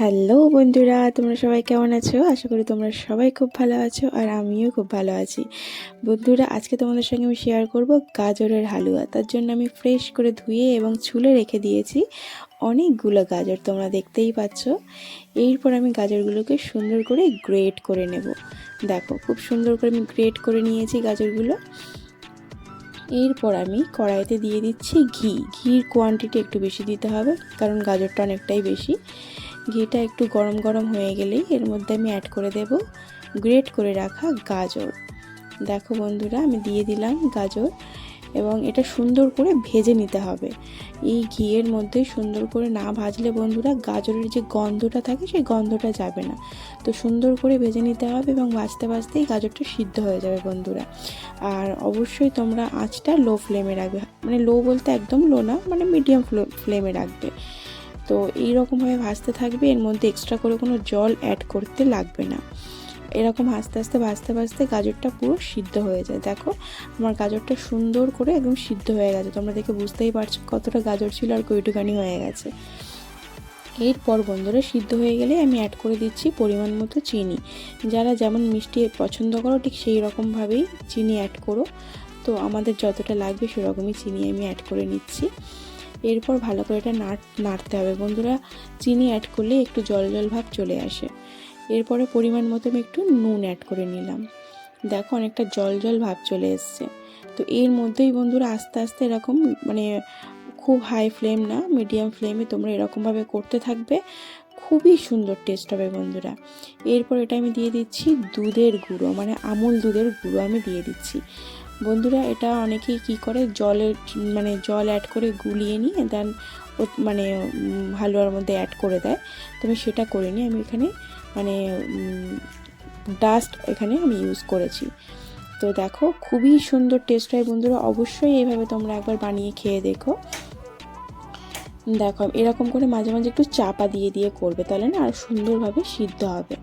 Hello বন্ধুরা, তোমরা সবাই কেমন আছো? আশা করি তোমরা সবাই খুব ভালো আছো আর আমিও খুব ভালো আছি। বন্ধুরা, আজকে তোমাদের সঙ্গে আমি শেয়ার করব গাজরের হালুয়া। তার জন্য আমি ফ্রেশ করে ধুয়ে এবং ছুলে রেখে দিয়েছি অনেকগুলো গাজর, তোমরা দেখতেই পাচ্ছ। এরপর আমি গাজরগুলোকে সুন্দর করে গ্রেট করে নেব। দেখো, খুব সুন্দর করে আমি গ্রেট করে নিয়েছি গাজরগুলো। এরপর আমি কড়াইতে দিয়ে দিচ্ছি ঘি। ঘির কোয়ান্টিটি একটু বেশি দিতে হবে, কারণ গাজরটা অনেকটাই বেশি। ঘিটা একটু গরম গরম হয়ে গেলেই এর মধ্যে আমি অ্যাড করে দেব গ্রেট করে রাখা গাজর। দেখো বন্ধুরা, আমি দিয়ে দিলাম গাজর এবং এটা সুন্দর করে ভেজে নিতে হবে। এই ঘিয়ের মধ্যে সুন্দর করে না ভাজলে বন্ধুরা গাজরের যে গন্ধটা থাকে সেই গন্ধটা যাবে না। তো সুন্দর করে ভেজে নিতে হবে এবং ভাজতে ভাজতেই গাজরটা সিদ্ধ হয়ে যাবে বন্ধুরা। আর অবশ্যই তোমরা আঁচটা লো ফ্লেমে রাখবে। মানে লো বলতে একদম লো না মানে মিডিয়াম ফ্লেমে রাখবে। তো এই রকমভাবে ভাজতে থাকবে, এর মধ্যে এক্সট্রা করে কোনো জল অ্যাড করতে লাগবে না। এরকম আস্তে আস্তে ভাজতে ভাজতে গাজরটা পুরো সিদ্ধ হয়ে যায়। দেখো, আমার গাজরটা সুন্দর করে একদম সিদ্ধ হয়ে গেছে। তোমরা দেখে বুঝতেই পারছ কতটা গাজর ছিল আর কইটুকানি হয়ে গেছে। এরপর বন্ধুরা, সিদ্ধ হয়ে গেলে আমি অ্যাড করে দিচ্ছি পরিমাণ মতো চিনি। যারা যেমন মিষ্টি পছন্দ করো, ঠিক সেই রকমভাবেই চিনি অ্যাড করো। তো আমাদের যতটা লাগবে সেরকমই চিনি আমি অ্যাড করে নিচ্ছি। এরপর ভালো করে এটা নাড়, নাড়তে হবে। বন্ধুরা, চিনি অ্যাড করলে একটু জল জল ভাব চলে আসে। এরপরে পরিমাণ মতো আমি একটু নুন অ্যাড করে নিলাম। দেখো অনেকটা জল জল ভাব চলে এসছে। তো এর মধ্যেই বন্ধুরা আস্তে আস্তে এরকম মানে খুব হাই ফ্লেম না মিডিয়াম ফ্লেমে তোমরা এরকমভাবে করতে থাকবে। খুবই সুন্দর টেস্ট হবে বন্ধুরা। এরপর এটা আমি দিয়ে দিচ্ছি দুধের গুঁড়ো মানে আমুল দুধের গুঁড়ো আমি দিয়ে দিচ্ছি। বন্ধুরা, এটা অনেকেই কি করে, জলের মানে জল অ্যাড করে গুলিয়ে নিয়ে দেন মানে হালুয়ার মধ্যে অ্যাড করে দেয়। তো আমি সেটা করিনি, আমি এখানে মানে ডাস্ট এখানে আমি ইউজ করেছি। তো দেখো, খুবই সুন্দর টেস্ট হয় বন্ধুরা, অবশ্যই এইভাবে তোমরা একবার বানিয়ে খেয়ে দেখো। দেখো, এরকম করে মাঝে মাঝে একটু চাপা দিয়ে দিয়ে করবে, তাহলে না আর সুন্দরভাবে সিদ্ধ হবে।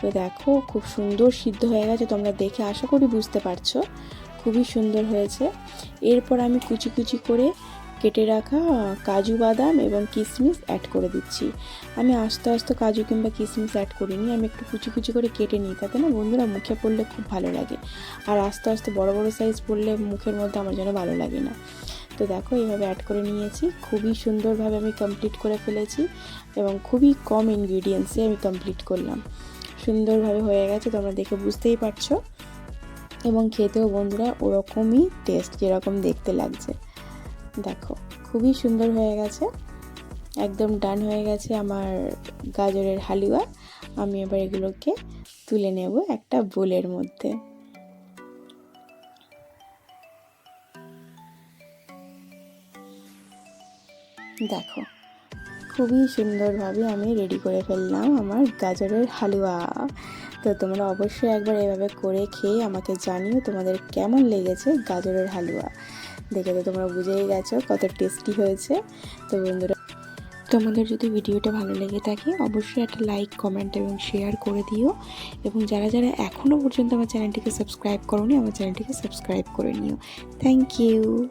তো দেখো, খুব সুন্দর সিদ্ধ হয়ে গেছে, তোমরা দেখে আশা করি বুঝতে পারছ। খুবই সুন্দর হয়েছে। এরপর আমি কুচি কুচি করে কেটে রাখা কাজু বাদাম এবং কিশমিশ অ্যাড করে দিচ্ছি। আমি আস্তে আস্তে কাজু কিংবা কিশমিশ অ্যাড করিনি, আমি একটু কুচি কুচি করে কেটে নিই, তাতে না বন্ধুরা মুখে পড়লে খুব ভালো লাগে। আর আস্তে আস্তে বড় বড় সাইজ পড়লে মুখের মধ্যে আমার যেন ভালো লাগে না। তো দেখো, এইভাবে অ্যাড করে নিয়েছি। খুবই সুন্দরভাবে আমি কমপ্লিট করে ফেলেছি এবং খুবই কম ইনগ্রিডিয়েন্টসে আমি কমপ্লিট করলাম। সুন্দরভাবে হয়ে গেছে, তোমরা দেখে বুঝতেই পারছ। এবং খেতেও বন্ধুরা ওরকমই টেস্ট যেরকম দেখতে লাগছে। দেখো, খুবই সুন্দর হয়ে গেছে। একদম ডান হয়ে গেছে আমার গাজরের হালুয়া। আমি এবার এগুলোকে তুলে নেব একটা বোলের মধ্যে। দেখো, খুবই সুন্দরভাবে আমি রেডি করে ফেললাম আমার গাজরের হালুয়া। তো তোমরা অবশ্যই একবার এভাবে করে খেয়ে আমাকে জানিও তোমাদের কেমন লেগেছে গাজরের হালুয়া। দেখে তো তোমরা বুঝেই গেছো কত টেস্টি হয়েছে। তো বন্ধুরা, তোমাদের যদি ভিডিওটা ভালো লেগে থাকে, অবশ্যই একটা লাইক, কমেন্ট এবং শেয়ার করে দিও। এবং যারা যারা এখনও পর্যন্ত আমার চ্যানেলটিকে সাবস্ক্রাইব করোনি, আমার চ্যানেলটিকে সাবস্ক্রাইব করে নিও। Thank you.